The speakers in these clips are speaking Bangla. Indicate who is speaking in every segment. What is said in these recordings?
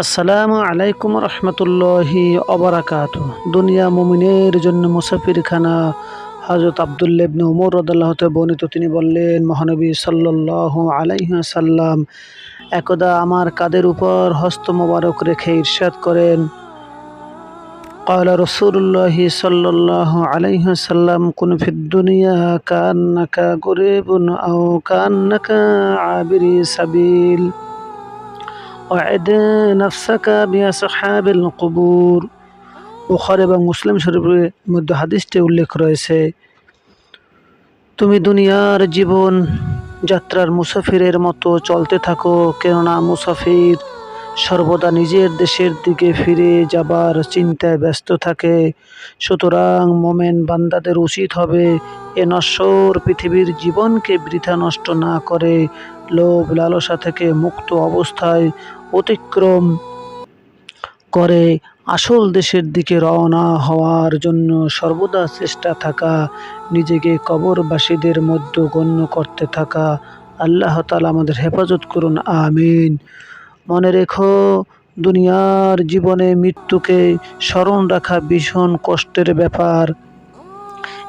Speaker 1: আসসালামু আলাইকুম রহমতুল্লাহি অবরাকাত দুনিয়া মুমিনের জন্য মুসাফির খানা হাজরত আবদুল্লেবনে উমর রদাল্লাহতে বর্ণিত তিনি বললেন, মহানবী সাল্লাহ আলাইসাল্লাম একদা আমার কাদের উপর হস্ত মোবারক রেখে ইরশাদ করেন। কয়লা রসুল্লাহ সাল্লাহ আলাইসাল্লাম কোন কান্নাকা গরিবুন কান্নাকা আবিরি সাবিল। وعد نفسك বিয়া সাহাবিল কবুর বুখর এবং মুসলিম শরীফের মধ্যে হাদিসটি উল্লেখ রয়েছে, তুমি দুনিয়ার জীবন যাত্রার মুসাফিরের মতো চলতে থাকো, কেননা মুসাফির সর্বদা নিজের দেশের দিকে ফিরে যাবার চিন্তায় ব্যস্ত থাকে। সুতরাং মোমেন বান্দাদের উচিত হবে এ নশ্বর পৃথিবীর জীবনকে বৃথা নষ্ট না করে, লোভ লালসা থেকে মুক্ত অবস্থায় অতিক্রম করে, আসল দেশের দিকে রওনা হওয়ার জন্য সর্বদা চেষ্টা থাকা, নিজেকে কবরবাসীদের মধ্যে গণ্য করতে থাকা। আল্লাহ তালা আমাদের হেফাজত করুন, আমিন। মনে রেখো, দুনিয়ার জীবনে মৃত্যুকে স্মরণ রাখা ভীষণ কষ্টের ব্যাপার।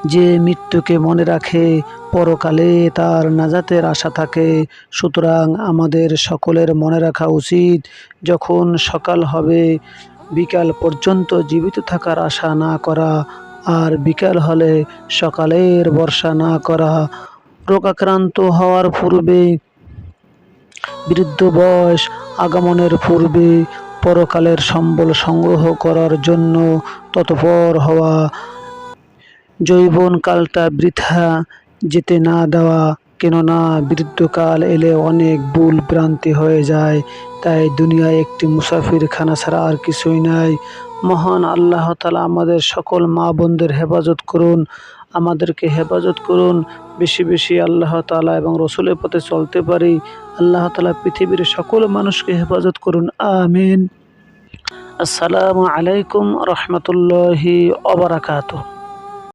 Speaker 1: যে মৃত্যুকে মনে রাখে, পরকালে তার নাজাতের আশা থাকে। সুতরাং আমাদের সকলের মনে রাখা উচিত, যখন সকাল হবে, বিকাল পর্যন্ত জীবিত থাকার আশা না করা, আর বিকাল হলে সকালের বর্ষা না করা। রোগাক্রান্ত হওয়ার পূর্বে বৃদ্ধ বয়স আগমনের পূর্বে পরকালের সম্বল সংগ্রহ করার জন্য তৎপর হওয়া। জৈবনকালটা বৃথা যেতে না দেওয়া, কেননা বৃদ্ধকাল এলে অনেক ভুল ভ্রান্তি হয়ে যায়, তাই দুনিয়ায় একটি মুসাফিরখানা ছাড়া আর কিছুই নাই। মহান আল্লাহ তালা আমাদের সকল মা বোনদের হেফাজত করুন। আমাদেরকে হেফাজত করুন। বেশি বেশি আল্লাহ তালা এবং রসুলের পথে চলতে পারি। আল্লাহ তালা পৃথিবীর সকল মানুষকে হেফাজত করুন। আমিন। আসসালামু আলাইকুম রহমতুল্লাহি অবরাকাতু